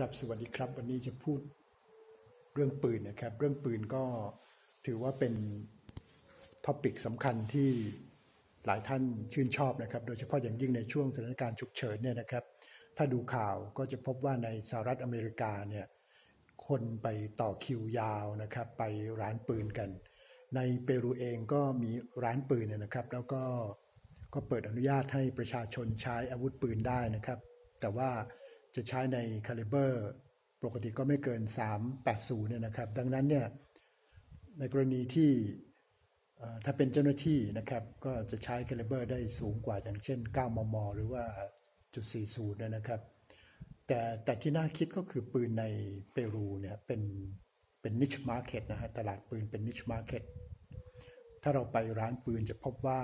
ครับสวัสดีครับ วันนี้จะพูดเรื่องปืนนะครับ เรื่องปืนก็ถือว่าเป็นท็อปิกสำคัญที่หลายท่านชื่นชอบนะครับ โดยเฉพาะอย่างยิ่งในช่วงสถานการณ์ฉุกเฉินเนี่ยนะครับ ถ้าดูข่าวก็จะพบว่าในสหรัฐอเมริกาเนี่ยคนไปต่อคิวยาวนะครับ ไปร้านปืนกัน ในเปรูเองก็มีร้านปืนเนยนะครับ แล้วก็ก็เปิดอนุญาตให้ประชาชนใช้อาวุธปืนได้นะครับ แต่ว่า จะใช้ในคาลิเบอร์ปกติก็ไม่เกิน 380เนี่ยนะครับ ดังนั้นเนี่ยในกรณีที่ถ้าเป็นเจ้าหน้าที่นะครับ ก็จะใช้คาลิเบอร์ได้สูงกว่าอย่างเช่น 9 มม หรือว่าจุด40เนี่ยนะครับ แต่แต่ที่น่าคิดก็คือปืนในเปรูเนี่ยเป็นเป็นนิชมาร์เก็ตนะฮะตลาดปืนเป็นนิชมาร์เก็ตถ้าเราไปร้านปืนจะพบว่า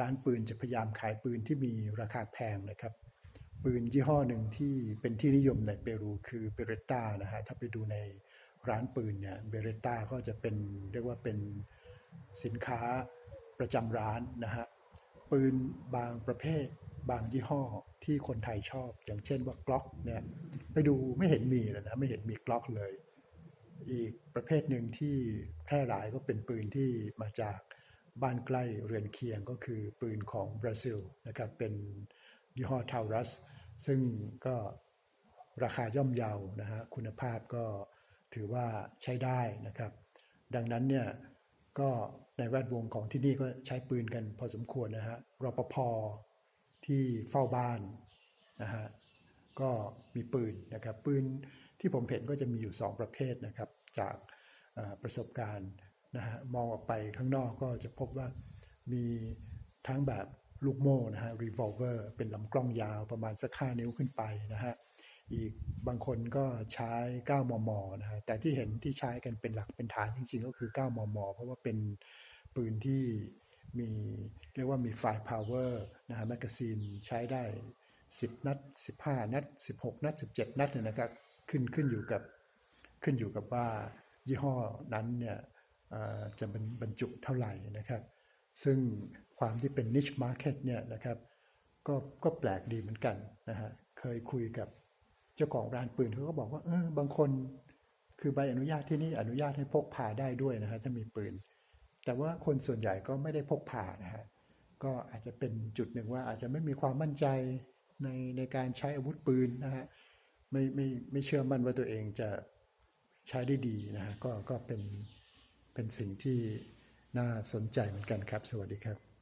ร้านปืนจะพยายามขายปืนที่มีราคาแพงนะครับ ปืนยี่ห้อหนึ่งที่เป็นที่นิยมในเปรูคือเบเรต a านะฮะถ้าไปดูในร้านปืนเนี่ยเบเรต a าก็จะเป็นเรียกว่าเป็นสินค้าประจำร้านนะฮะปืนบางประเภทบางยี่ห้อที่คนไทยชอบ อย่างเช่นว่ากล็อกเนี่ยไปดูไม่เห็นมีเลยนะไม่เห็นมีกล็อกเลย อีกประเภทหนึ่งที่แพร่หลายก็เป็นปืนที่มาจากบ้านใกล้เรือนเคียงก็คือปืนของบราซิลนะครับเป็นยี่ห้อทารัส ซึ่งก็ราคาย่อมเยานะฮะคุณภาพก็ถือว่าใช้ได้นะครับ ดังนั้นเนี่ยก็ในแวดวงของที่นี่ก็ใช้ปืนกันพอสมควรนะฮะรปภที่เฝ้าบ้านนะฮะก็มีปืนนะครับปืนที่ผมเห็นก็จะมีอยู่ 2 ประเภทนะครับ จากประสบการณ์นะฮะมองออกไปข้างนอกก็จะพบว่ามีทั้งแบบ ลูกโม่นะฮะ revolver เป็นลำกล้องยาวประมาณสัก5นิ้วขึ้นไปนะฮะ อีกบางคนก็ใช้ 9 มม นะฮะ แต่ที่เห็นที่ใช้กันเป็นหลักเป็นฐานจริงๆ ก็คือ 9 มม เพราะว่าเป็นปืนที่มีเรียกว่ามีไฟ power นะฮะแมกกาซีนใช้ได้ 10 นัด 15 นัด 16 นัด 17 นัดเนี่ยนะครับขึ้นขึ้นอยู่กับขึ้นอยู่กับว่ายี่ห้อนั้นเนี่ยจะบรรจุเท่าไหร่นะครับ ซึ่งความที่เป็น niche market เนี่ยนะครับก็ก็แปลกดีเหมือนกันนะฮะเคยคุยกับเจ้าของร้านปืนเขาก็บอกว่าเออบางคนคือใบอนุญาตที่นี่อนุญาตให้พกพาได้ด้วยนะฮะถ้ามีปืน แต่ว่าคนส่วนใหญ่ก็ไม่ได้พกพานะฮะก็อาจจะเป็นจุดหนึ่งว่าอาจจะไม่มีความมั่นใจในในการใช้อาวุธปืนนะฮะไม่ไม่ไม่เชื่อมั่นว่าตัวเองจะใช้ได้ดีนะฮะก็ก็เป็นเป็นสิ่งที่ น่าสนใจเหมือนกันครับ สวัสดีครับ